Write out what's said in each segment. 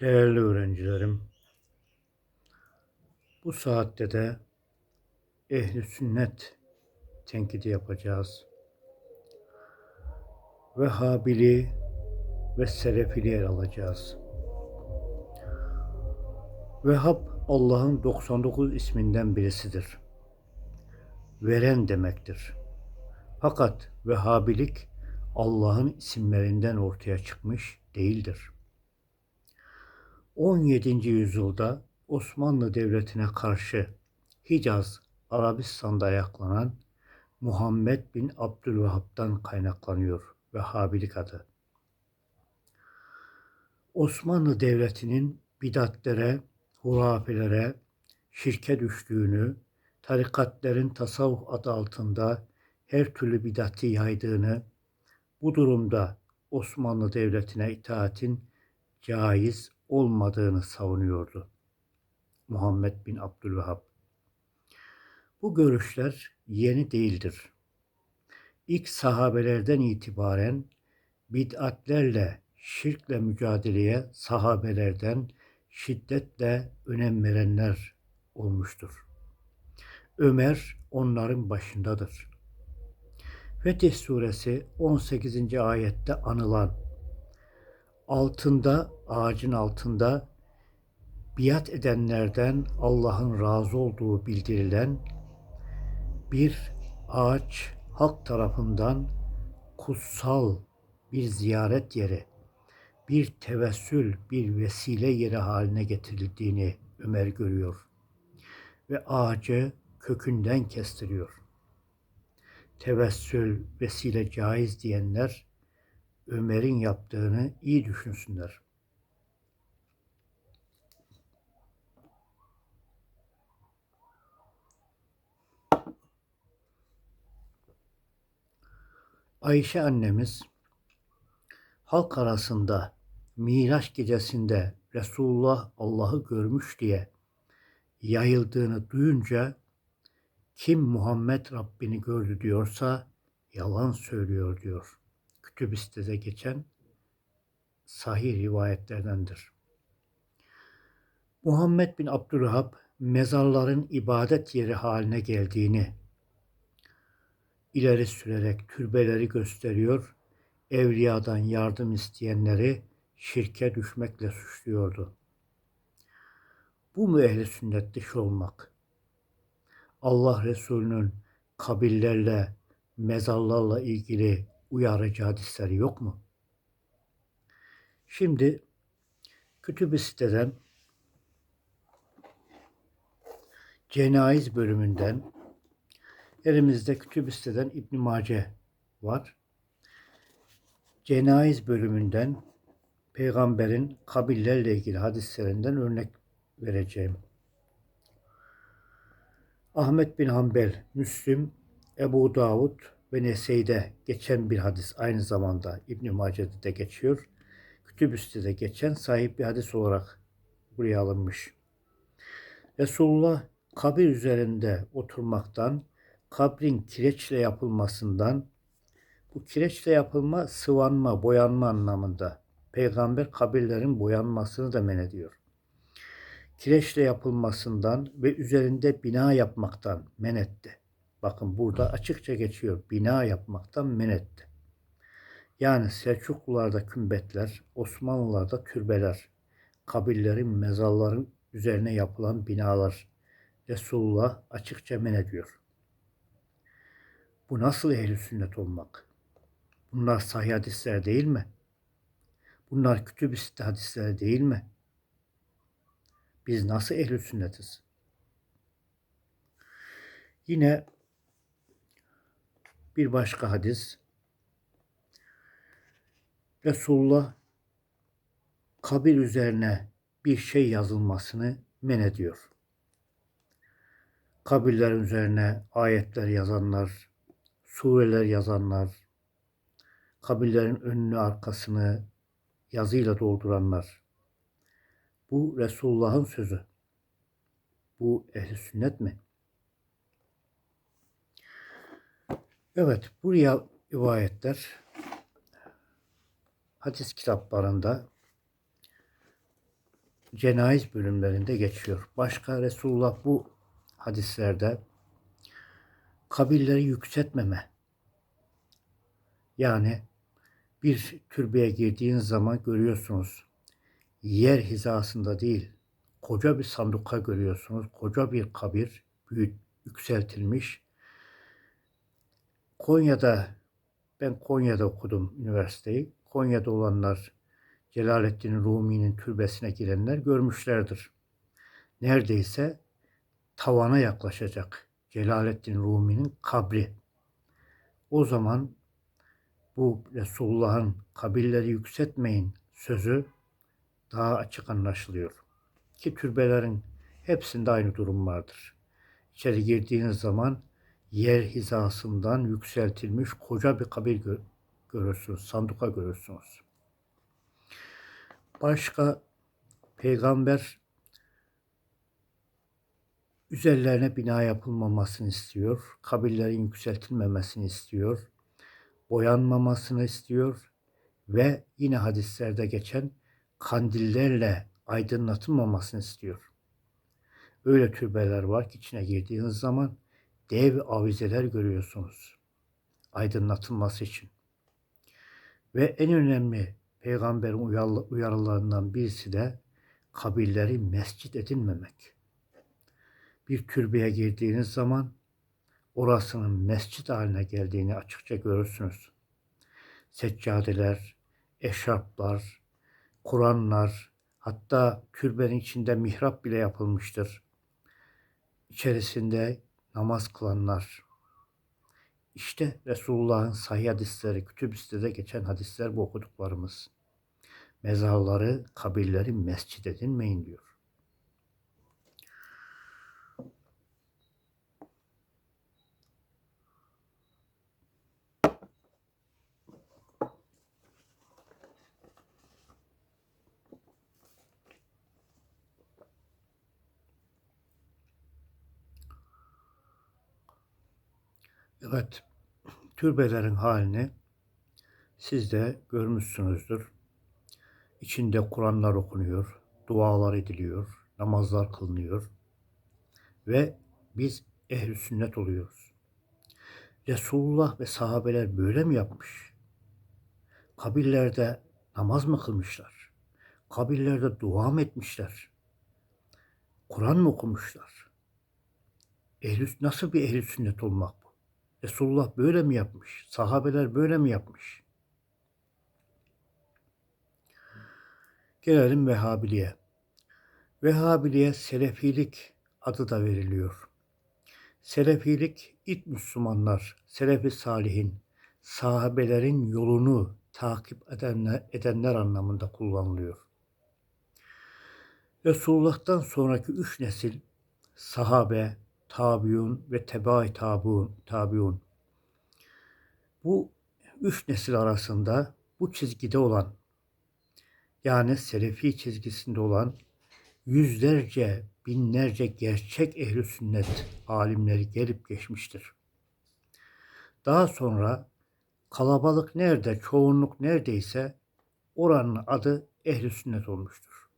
Değerli öğrencilerim, bu saatte de ehli sünnet tenkidi yapacağız. Vehhabili ve Selefili yer alacağız. Vehhab Allah'ın 99 isminden birisidir. Veren demektir. Fakat Vehhabilik Allah'ın isimlerinden ortaya çıkmış değildir. 17. yüzyılda Osmanlı Devleti'ne karşı Hicaz, Arabistan'da ayaklanan Muhammed bin Abdülvahap'tan kaynaklanıyor Vehhabilik adı. Osmanlı Devleti'nin bidatlere, hurafelere, şirke düştüğünü, tarikatlerin tasavvuf adı altında her türlü bidati yaydığını, bu durumda Osmanlı Devleti'ne itaatin caiz olmadığını savunuyordu. Muhammed bin Abdülvahhab. Bu görüşler yeni değildir. İlk sahabelerden itibaren bid'atlerle, şirkle mücadeleye sahabelerden şiddetle önem verenler olmuştur. Ömer onların başındadır. Fetih suresi 18. ayette anılan altında, ağacın altında biat edenlerden Allah'ın razı olduğu bildirilen bir ağaç halk tarafından kutsal bir ziyaret yeri, bir tevessül, bir vesile yeri haline getirildiğini Ömer görüyor ve ağacı kökünden kestiriyor. Tevessül, vesile caiz diyenler Ömer'in yaptığını iyi düşünsünler. Ayşe annemiz halk arasında Miraç gecesinde Resulullah Allah'ı görmüş diye yayıldığını duyunca kim Muhammed Rabbini gördü diyorsa yalan söylüyor diyor. Kütüb-i geçen sahih rivayetlerdendir. Muhammed bin Abdülhab mezarların ibadet yeri haline geldiğini ileri sürerek türbeleri gösteriyor, evliyadan yardım isteyenleri şirke düşmekle suçluyordu. Bu mu ehli sünnet dışı olmak? Allah Resulü'nün kabillerle, mezarlarla ilgili uyarıcı hadisleri yok mu? Şimdi kütüb siteden cenayiz bölümünden elimizde kütüb siteden İbn Mace var. Cenayiz bölümünden peygamberin kabillerle ilgili hadislerinden örnek vereceğim. Ahmet bin Hanbel, Müslim, Ebu Davud ve Nesey'de geçen bir hadis aynı zamanda İbn Mace'de de geçiyor. Kütüb-i de geçen sahip bir hadis olarak buraya alınmış. Resulullah kabir üzerinde oturmaktan, kabrin kireçle yapılmasından, bu kireçle yapılma sıvanma, boyanma anlamında. Peygamber kabirlerin boyanmasını da men ediyor kireçle yapılmasından ve üzerinde bina yapmaktan men etti. Bakın burada açıkça geçiyor. Bina yapmaktan men etti. Yani Selçuklularda kümbetler, Osmanlılarda türbeler, kabillerin, mezarların üzerine yapılan binalar Resulullah açıkça men ediyor. Bu nasıl ehli sünnet olmak? Bunlar sahih hadisler değil mi? Bunlar kütüb-i hadisleri değil mi? Biz nasıl ehl sünnetiz? Yine bir başka hadis Resulullah kabir üzerine bir şey yazılmasını men ediyor. Kabirlerin üzerine ayetler yazanlar, sureler yazanlar, kabirlerin önünü arkasını yazıyla dolduranlar, bu Resulullah'ın sözü. Bu ehli sünnet mi? Evet, bu rivayetler hadis kitaplarında cenayiz bölümlerinde geçiyor. Başka Resulullah bu hadislerde kabirleri yükseltmeme. Yani bir türbeye girdiğiniz zaman görüyorsunuz. Yer hizasında değil, koca bir sanduka görüyorsunuz. Koca bir kabir büyük yükseltilmiş. Konya'da ben Konya'da okudum üniversiteyi. Konya'da olanlar Celaleddin Rumi'nin türbesine girenler görmüşlerdir. Neredeyse tavana yaklaşacak Celaleddin Rumi'nin kabri. O zaman bu Resulullah'ın kabirleri yükseltmeyin sözü daha açık anlaşılıyor. Ki türbelerin hepsinde aynı durum vardır. İçeri girdiğiniz zaman yer hizasından yükseltilmiş koca bir kabir gö- görürsünüz, sanduka görürsünüz. Başka peygamber üzerlerine bina yapılmamasını istiyor, kabirlerin yükseltilmemesini istiyor, boyanmamasını istiyor ve yine hadislerde geçen kandillerle aydınlatılmamasını istiyor. Öyle türbeler var ki içine girdiğiniz zaman dev avizeler görüyorsunuz. Aydınlatılması için. Ve en önemli peygamberin uyarılarından birisi de kabirleri mescit edinmemek. Bir türbeye girdiğiniz zaman orasının mescit haline geldiğini açıkça görürsünüz. Seccadeler, eşarplar, Kur'anlar, hatta türbenin içinde mihrap bile yapılmıştır. İçerisinde namaz kılanlar. İşte Resulullah'ın sahih hadisleri, kütüb sitede geçen hadisler bu okuduklarımız. Mezarları, kabirleri mescit edinmeyin diyor. Evet, türbelerin halini siz de görmüşsünüzdür. İçinde Kur'anlar okunuyor, dualar ediliyor, namazlar kılınıyor ve biz ehli sünnet oluyoruz. Resulullah ve sahabeler böyle mi yapmış? Kabirlerde namaz mı kılmışlar? Kabirlerde dua mı etmişler? Kur'an mı okumuşlar? Ehli, nasıl bir ehli sünnet olmak? Resulullah böyle mi yapmış? Sahabeler böyle mi yapmış? Gelelim Vehhabiliğe. Vehhabiliğe Selefilik adı da veriliyor. Selefilik ilk Müslümanlar, Selefi Salihin, sahabelerin yolunu takip edenler, edenler anlamında kullanılıyor. Resulullah'tan sonraki üç nesil sahabe, tabiun ve tebai tabiun, tabiun. Bu üç nesil arasında bu çizgide olan yani Selefi çizgisinde olan yüzlerce, binlerce gerçek ehli sünnet alimleri gelip geçmiştir. Daha sonra kalabalık nerede, çoğunluk neredeyse oranın adı ehli sünnet olmuştur.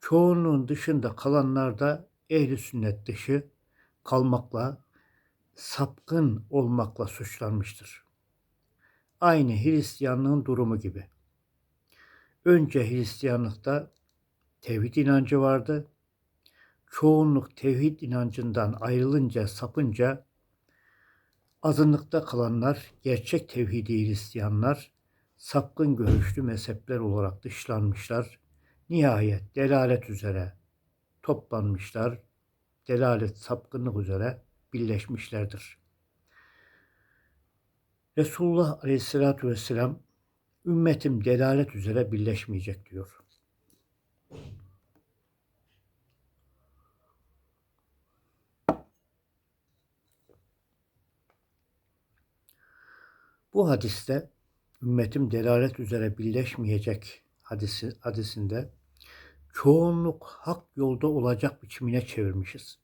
Çoğunluğun dışında kalanlar da ehli sünnet dışı kalmakla, sapkın olmakla suçlanmıştır. Aynı Hristiyanlığın durumu gibi. Önce Hristiyanlıkta tevhid inancı vardı. Çoğunluk tevhid inancından ayrılınca, sapınca azınlıkta kalanlar, gerçek tevhidi Hristiyanlar, sapkın görüşlü mezhepler olarak dışlanmışlar. Nihayet delalet üzere toplanmışlar, delalet, sapkınlık üzere birleşmişlerdir. Resulullah Aleyhisselatü Vesselam ümmetim delalet üzere birleşmeyecek diyor. Bu hadiste ümmetim delalet üzere birleşmeyecek hadisi, hadisinde çoğunluk hak yolda olacak biçimine çevirmişiz.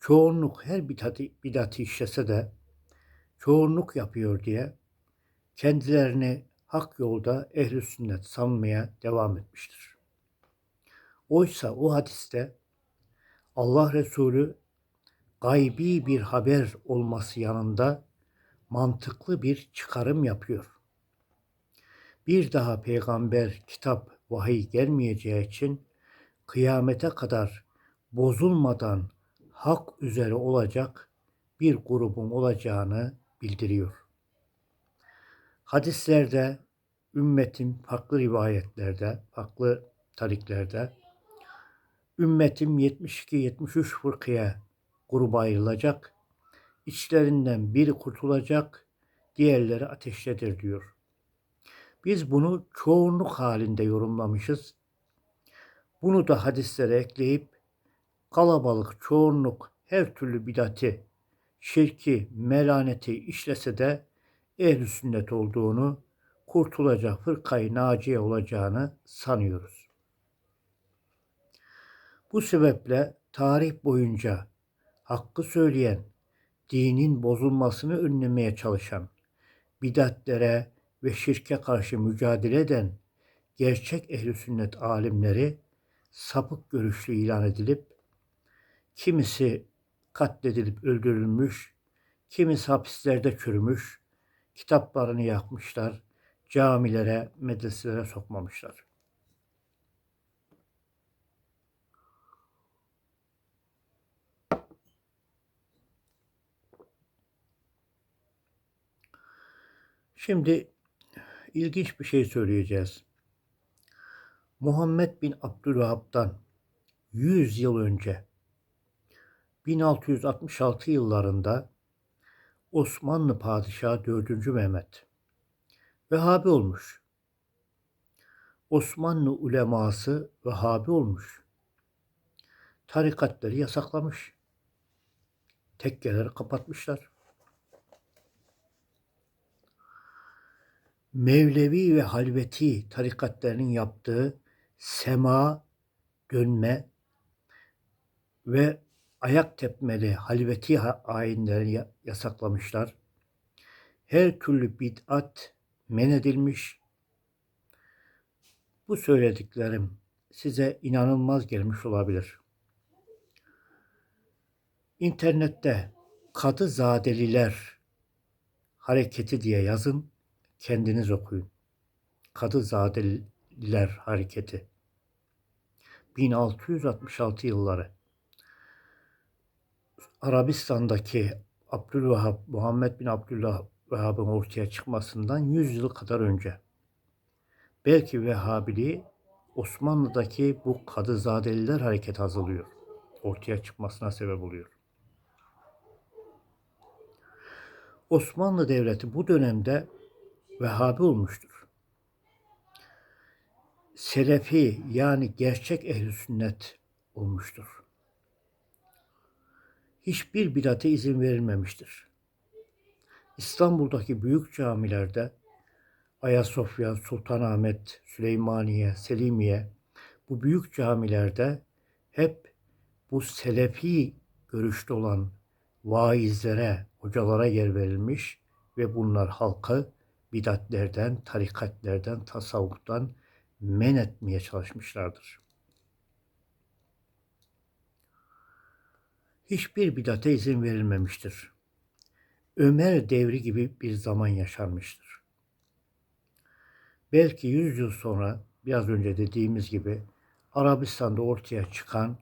Çoğunluk her bidatı, bidatı işlese de çoğunluk yapıyor diye kendilerini hak yolda ehl sünnet sanmaya devam etmiştir. Oysa o hadiste Allah Resulü gaybi bir haber olması yanında mantıklı bir çıkarım yapıyor. Bir daha peygamber, kitap, vahiy gelmeyeceği için kıyamete kadar bozulmadan hak üzere olacak bir grubun olacağını bildiriyor. Hadislerde, ümmetin farklı rivayetlerde, farklı tariklerde ümmetim 72-73 fırkaya gruba ayrılacak. İçlerinden biri kurtulacak, diğerleri ateştedir diyor. Biz bunu çoğunluk halinde yorumlamışız. Bunu da hadislere ekleyip kalabalık çoğunluk her türlü bidati, şirki, melaneti işlese de ehl sünnet olduğunu, kurtulacak fırkayı naciye olacağını sanıyoruz. Bu sebeple tarih boyunca hakkı söyleyen, dinin bozulmasını önlemeye çalışan, bidatlere ve şirke karşı mücadele eden gerçek ehli sünnet alimleri sapık görüşlü ilan edilip kimisi katledilip öldürülmüş, kimisi hapislerde çürümüş, kitaplarını yakmışlar, camilere, medreselere sokmamışlar. Şimdi ilginç bir şey söyleyeceğiz. Muhammed bin Abdülvahap'tan 100 yıl önce 1666 yıllarında Osmanlı Padişahı 4. Mehmet Vehhabi olmuş. Osmanlı uleması Vehhabi olmuş. Tarikatları yasaklamış. Tekkeleri kapatmışlar. Mevlevi ve Halveti tarikatlarının yaptığı sema, dönme ve ayak tepmeli halveti ayinlerini yasaklamışlar. Her türlü bid'at men edilmiş. Bu söylediklerim size inanılmaz gelmiş olabilir. İnternette Kadı Zadeliler hareketi diye yazın, kendiniz okuyun. Kadı Zadeliler hareketi. 1666 yılları. Arabistan'daki Abdülvahhab, Muhammed bin Abdülvahhab'ın ortaya çıkmasından 100 yıl kadar önce. Belki Vehhabiliği Osmanlı'daki bu Kadızadeliler hareket hazırlıyor. Ortaya çıkmasına sebep oluyor. Osmanlı Devleti bu dönemde Vehhabi olmuştur. Selefi yani gerçek ehli sünnet olmuştur hiçbir bidate izin verilmemiştir. İstanbul'daki büyük camilerde Ayasofya, Sultanahmet, Süleymaniye, Selimiye bu büyük camilerde hep bu selefi görüşte olan vaizlere, hocalara yer verilmiş ve bunlar halkı bidatlerden, tarikatlerden, tasavvuftan men etmeye çalışmışlardır. hiçbir bidate izin verilmemiştir. Ömer devri gibi bir zaman yaşanmıştır. Belki yüz yıl sonra biraz önce dediğimiz gibi Arabistan'da ortaya çıkan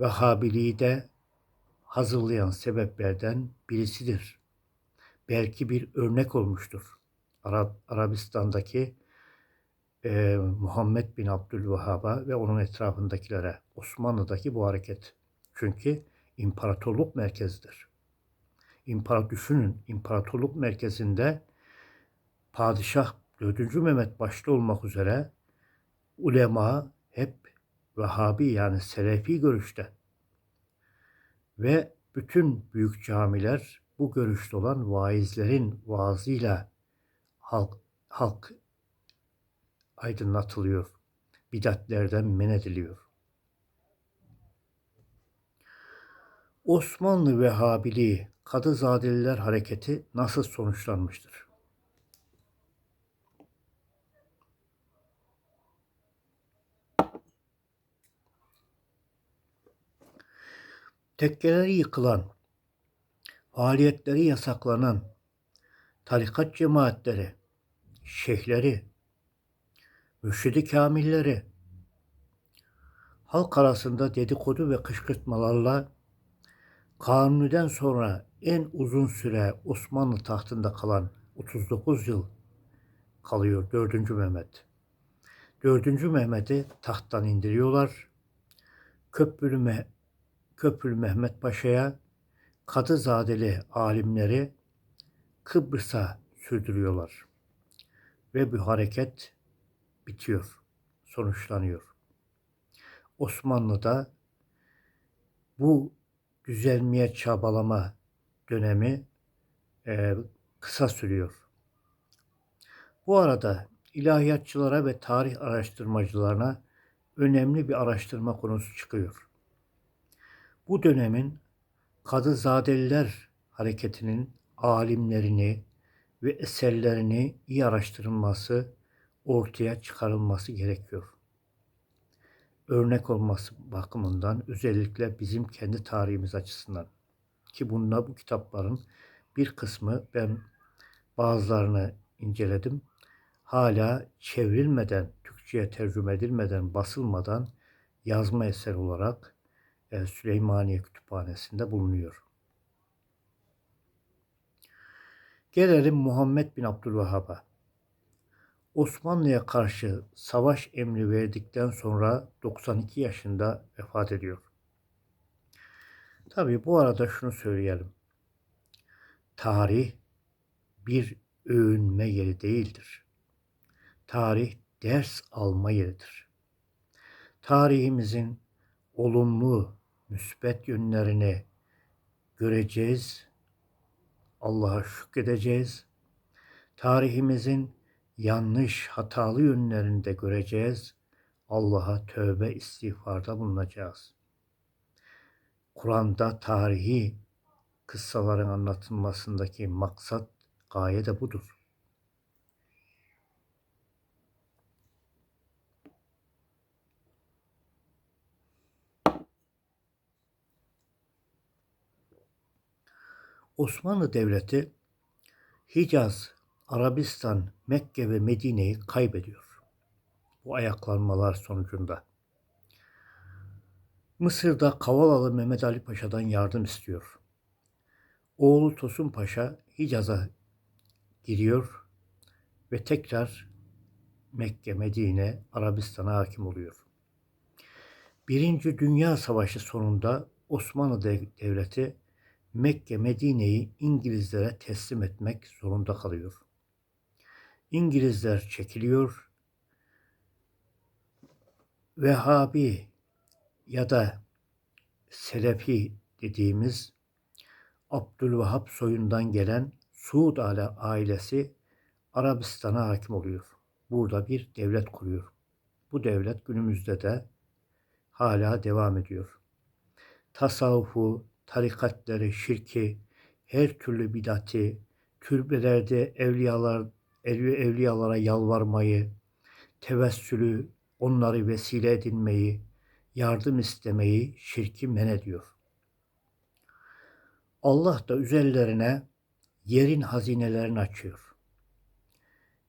Vehhabiliği de hazırlayan sebeplerden birisidir. Belki bir örnek olmuştur. Arab, Arabistan'daki e, Muhammed bin Abdülvahhab'a ve onun etrafındakilere Osmanlı'daki bu hareket. Çünkü imparatorluk merkezidir. İmparator düşünün, imparatorluk merkezinde padişah 4. Mehmet başta olmak üzere ulema hep Vehhabi yani Selefi görüşte. Ve bütün büyük camiler bu görüşte olan vaizlerin vaazıyla halk, halk aydınlatılıyor. Bidatlerden men ediliyor. Osmanlı Vehhabili Kadızadeliler hareketi nasıl sonuçlanmıştır? Tekkeleri yıkılan, faaliyetleri yasaklanan tarikat cemaatleri, şeyhleri, mürşidi kamilleri, halk arasında dedikodu ve kışkırtmalarla Kanuni'den sonra en uzun süre Osmanlı tahtında kalan 39 yıl kalıyor 4. Mehmet. 4. Mehmet'i tahttan indiriyorlar. Köprülü, Me Köprülü Mehmet Paşa'ya Kadızadeli alimleri Kıbrıs'a sürdürüyorlar. Ve bu hareket bitiyor, sonuçlanıyor. Osmanlı'da bu düzelmeye çabalama dönemi e, kısa sürüyor. Bu arada ilahiyatçılara ve tarih araştırmacılarına önemli bir araştırma konusu çıkıyor. Bu dönemin Kadızadeliler hareketinin alimlerini ve eserlerini iyi araştırılması, ortaya çıkarılması gerekiyor. Örnek olması bakımından özellikle bizim kendi tarihimiz açısından ki bunda bu kitapların bir kısmı ben bazılarını inceledim. Hala çevrilmeden, Türkçe'ye tercüme edilmeden, basılmadan yazma eser olarak e, Süleymaniye Kütüphanesi'nde bulunuyor. Gelelim Muhammed bin Abdülvahhab'a. Osmanlı'ya karşı savaş emri verdikten sonra 92 yaşında vefat ediyor. Tabii bu arada şunu söyleyelim. Tarih bir övünme yeri değildir. Tarih ders alma yeridir. Tarihimizin olumlu, müsbet yönlerini göreceğiz. Allah'a şükredeceğiz. Tarihimizin yanlış, hatalı yönlerini de göreceğiz. Allah'a tövbe istiğfarda bulunacağız. Kur'an'da tarihi kıssaların anlatılmasındaki maksat, gaye de budur. Osmanlı Devleti Hicaz, Arabistan, Mekke ve Medine'yi kaybediyor. Bu ayaklanmalar sonucunda. Mısır'da Kavalalı Mehmet Ali Paşa'dan yardım istiyor. Oğlu Tosun Paşa Hicaz'a giriyor ve tekrar Mekke, Medine, Arabistan'a hakim oluyor. Birinci Dünya Savaşı sonunda Osmanlı Devleti Mekke, Medine'yi İngilizlere teslim etmek zorunda kalıyor. İngilizler çekiliyor. Vehhabi ya da Selefi dediğimiz Abdülvahap soyundan gelen Suud ailesi Arabistan'a hakim oluyor. Burada bir devlet kuruyor. Bu devlet günümüzde de hala devam ediyor. Tasavvufu, tarikatları, şirki, her türlü bidati, türbelerde evliyalar, evliyalara yalvarmayı, tevessülü, onları vesile edinmeyi, yardım istemeyi şirki men ediyor. Allah da üzerlerine yerin hazinelerini açıyor.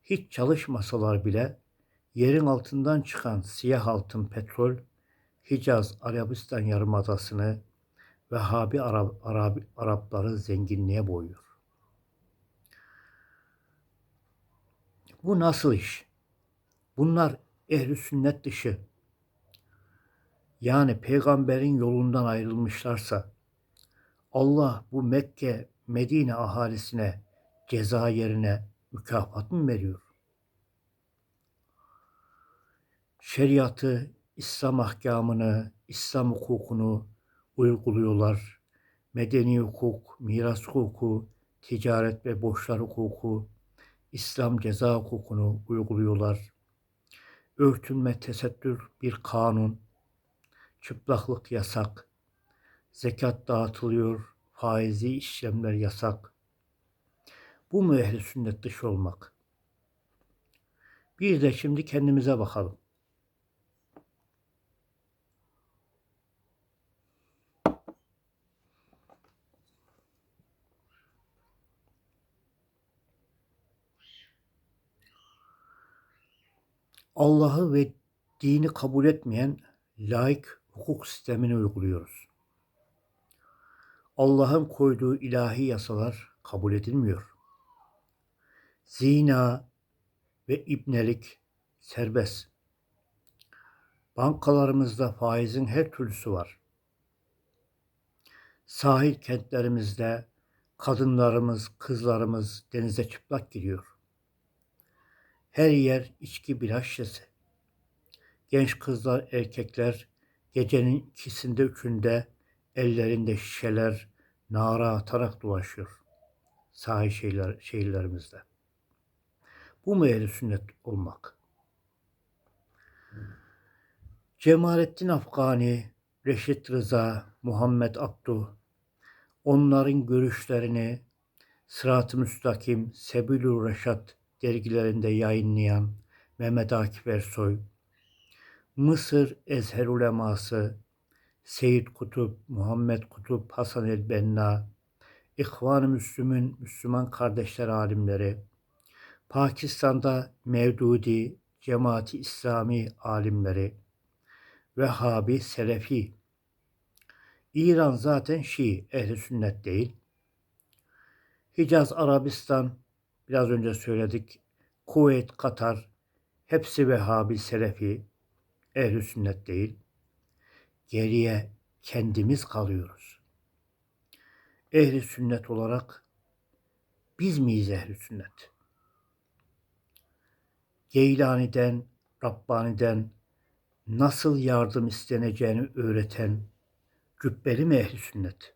Hiç çalışmasalar bile yerin altından çıkan siyah altın petrol Hicaz Arabistan Yarımadası'nı Vehhabi Arap, Arap, Arapları zenginliğe boyuyor. Bu nasıl iş? Bunlar ehli sünnet dışı. Yani peygamberin yolundan ayrılmışlarsa Allah bu Mekke, Medine ahalisine ceza yerine mükafat mı veriyor? Şeriatı, İslam ahkamını, İslam hukukunu uyguluyorlar. Medeni hukuk, miras hukuku, ticaret ve borçlar hukuku, İslam ceza hukukunu uyguluyorlar. Örtünme, tesettür bir kanun, çıplaklık yasak, zekat dağıtılıyor, faizi işlemler yasak. Bu mu sünnet dışı olmak? Bir de şimdi kendimize bakalım. Allah'ı ve dini kabul etmeyen laik hukuk sistemini uyguluyoruz. Allah'ın koyduğu ilahi yasalar kabul edilmiyor. Zina ve ibnelik serbest. Bankalarımızda faizin her türlüsü var. Sahil kentlerimizde kadınlarımız, kızlarımız denize çıplak giriyor. Her yer içki bira şişesi. Genç kızlar, erkekler gecenin ikisinde üçünde ellerinde şişeler nara atarak dolaşıyor. Sahil şehirler, şehirlerimizde. Bu mu ehl sünnet olmak? Cemalettin Afgani, Reşit Rıza, Muhammed Abdu, onların görüşlerini Sırat-ı Müstakim, Sebilü Reşat dergilerinde yayınlayan Mehmet Akif Ersoy, Mısır Ezher uleması, Seyyid Kutup, Muhammed Kutup, Hasan el-Benna, İhvan-ı Müslüm'ün Müslüman kardeşler alimleri, Pakistan'da Mevdudi, Cemaati İslami alimleri, Vehhabi, Selefi, İran zaten Şii, ehli sünnet değil. Hicaz, Arabistan, biraz önce söyledik. Kuveyt, Katar, hepsi Vehhabi, Selefi, ehli sünnet değil. Geriye kendimiz kalıyoruz. Ehli sünnet olarak biz miyiz ehli sünnet? Geylani'den, Rabbani'den nasıl yardım isteneceğini öğreten cübbeli mi ehli sünnet?